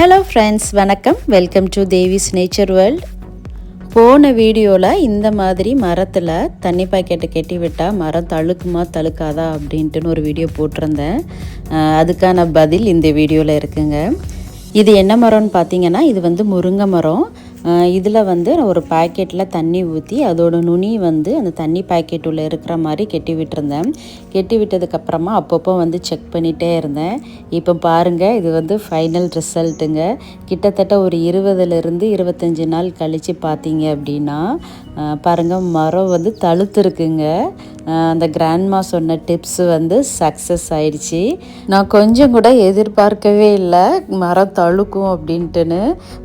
Hello friends வணக்கம். Welcome to Devi's nature world போன வீடியோவில் இந்த மாதிரி மரத்தில் தண்ணி பாக்கெட்டை கட்டி விட்டால் மரம் தழுக்குமா தழுக்காதா அப்படின்ட்டுன்னு ஒரு வீடியோ போட்டிருந்தேன். அதுக்கான பதில் இந்த வீடியோவில் இருக்குங்க. இது என்ன மரம்னு பார்த்தீங்கன்னா இது வந்து முருங்கை மரம். இதில் வந்து நான் ஒரு பாக்கெட்டில் தண்ணி ஊற்றி அதோட நுனி வந்து அந்த தண்ணி பாக்கெட் உள்ளே இருக்கிற மாதிரி கெட்டி விட்டுருந்தேன். கெட்டி விட்டதுக்கப்புறமா அப்பப்போ வந்து செக் பண்ணிகிட்டே இருந்தேன். இப்போ பாருங்கள் இது வந்து ஃபைனல் ரிசல்ட்டுங்க. கிட்டத்தட்ட ஒரு இருபதுலேருந்து இருபத்தஞ்சி நாள் கழித்து பார்த்தீங்க அப்படின்னா பாருங்கள் மரம் வந்து தழுத்துருக்குங்க. அந்த கிராண்ட்மா சொன்ன டிப்ஸ் வந்து சக்ஸஸ் ஆயிடுச்சு. நான் கொஞ்சம் கூட எதிர்பார்க்கவே இல்லை. மரம் தழுக்கும் அப்படின்ட்டுன்னு.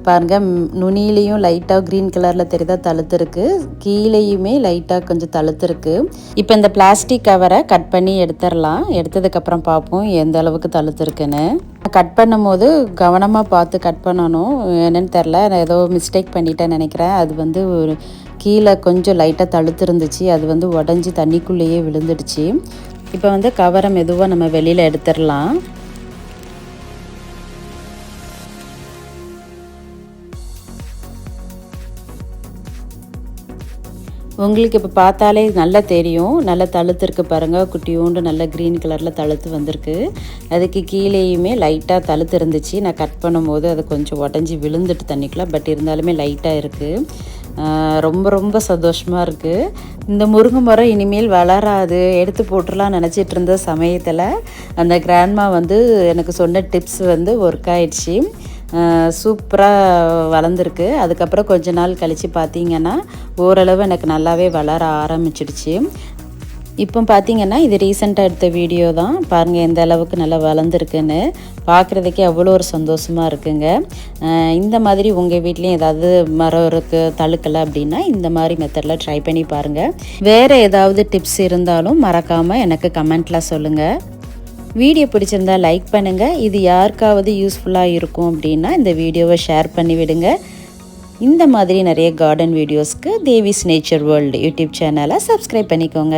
பாருங்கள் நுனியிலையும் லைட்டாக க்ரீன் கலரில் தெரியுதா தழுத்துருக்கு. கீழேயுமே லைட்டாக கொஞ்சம் தழுத்துருக்கு. இப்போ இந்த பிளாஸ்டிக் கவரை கட் பண்ணி எடுத்துடலாம். எடுத்ததுக்கப்புறம் பார்ப்போம் எந்த அளவுக்கு தழுத்துருக்குன்னு. கட் பண்ணும்போது கவனமாக பார்த்து கட் பண்ணணும். என்னன்னு தெரில நான் ஏதோ மிஸ்டேக் பண்ணிட்டேன்னு நினைக்கிறேன். அது வந்து ஒரு கீழே கொஞ்சம் லைட்டாக தழுத்து இருந்துச்சு அது வந்து உடஞ்சி தண்ணிக்குள்ளேயே விழுந்துடுச்சு. இப்போ வந்து கவரை மெதுவாக நம்ம வெளியில் எடுத்துடலாம். உங்களுக்கு இப்போ பார்த்தாலே நல்லா தெரியும். நல்லா தழுத்துருக்கு பாருங்கள் குட்டியோண்டு நல்லா க்ரீன் கலரில் தழுத்து வந்திருக்கு. அதுக்கு கீழேயுமே லைட்டாக தழுத்து இருந்துச்சு நான் கட் பண்ணும்போது அது கொஞ்சம் உடஞ்சி விழுந்துட்டு தண்ணிக்குள்ள பட் இருந்தாலுமே லைட்டாக இருக்குது ரொம்ப ரொம்ப சந்தோஷமாக இருக்குது இந்த முருங்கை மரம் இனிமேல் வளராது. எடுத்து போட்டுடலாம் நினச்சிட்டு இருந்த சமயத்தில் அந்த கிராண்ட்மா வந்து எனக்கு சொன்ன டிப்ஸ் வந்து ஒர்க் ஆயிடுச்சு. சூப்பராக வளர்ந்துருக்கு. அதுக்கப்புறம் கொஞ்ச நாள் கழித்து பார்த்தீங்கன்னா ஓரளவு எனக்கு நல்லாவே வளர ஆரம்பிச்சிடுச்சு. இப்போ பார்த்தீங்கன்னா இது ரீசெண்டாக எடுத்த வீடியோ தான். பாருங்கள் எந்த அளவுக்கு நல்லா வளர்ந்துருக்குன்னு. பார்க்குறதுக்கே அவ்வளோ ஒரு சந்தோஷமாக இருக்குங்க. இந்த மாதிரி உங்கள் வீட்லேயும் ஏதாவது மரம் இருக்குது தழுக்கலை அப்படின்னா இந்த மாதிரி மெத்தடில் ட்ரை பண்ணி பாருங்கள் வேறு ஏதாவது டிப்ஸ் இருந்தாலும் மறக்காமல் எனக்கு கமெண்ட்டில் சொல்லுங்கள் வீடியோ பிடிச்சிருந்தா லைக் பண்ணுங்கள் இது யாருக்காவது யூஸ்ஃபுல்லாக இருக்கும் அப்படின்னா இந்த வீடியோவை ஷேர் பண்ணி விடுங்க. இந்த மாதிரி நிறைய கார்டன் வீடியோஸ்க்கு தேவிஸ் நேச்சர் வேர்ல்டு யூடியூப் சேனலை சப்ஸ்கிரைப் பண்ணிக்கோங்க.